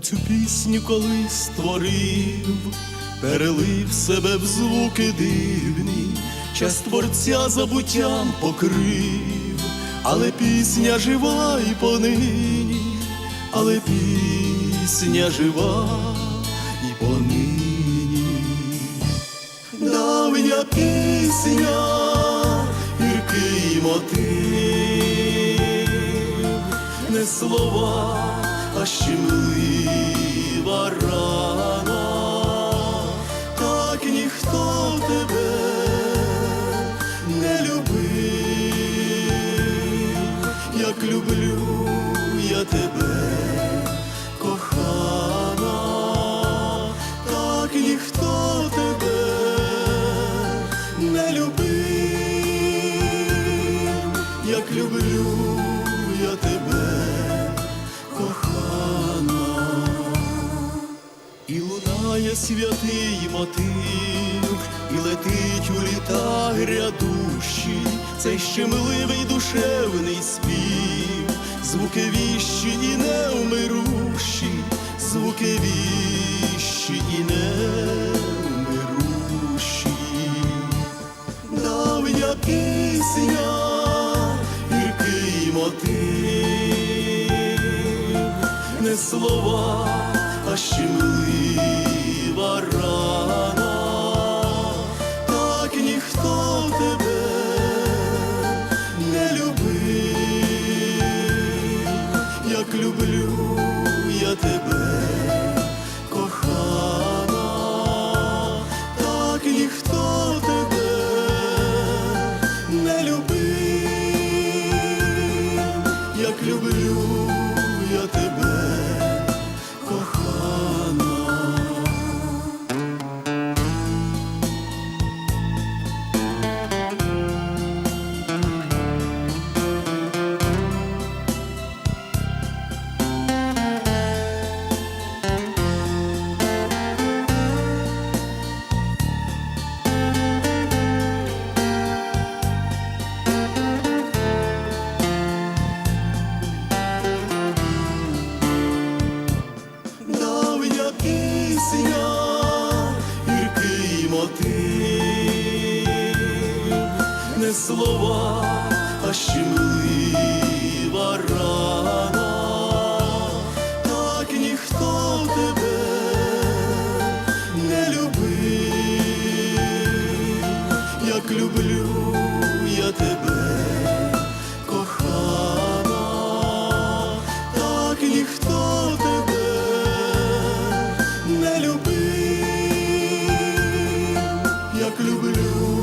цю пісню колись створив, перелив себе в звуки дивні, час творця забуттям покрив, але пісня жива і понині, але пісня жива і понині. Давня пісня, гіркий мотив, не слова, а щемлива рана, так ніхто тебе не любив, як люблю я тебе, кохана, так ніхто тебе не любив, як люблю лунає святий мотив, і летить у літа грядущі, цей щемливий душевний спів, звуки віщі і невмирущі, звуки віщі і невмирущі. Давня пісня, гіркий мотив, не слова, а рана, так ніхто тебе не любив, як люблю я тебе, слова, а щемлива рана, так ніхто тебе не любив, як люблю я тебе, кохана, так ніхто тебе не любив, як люблю.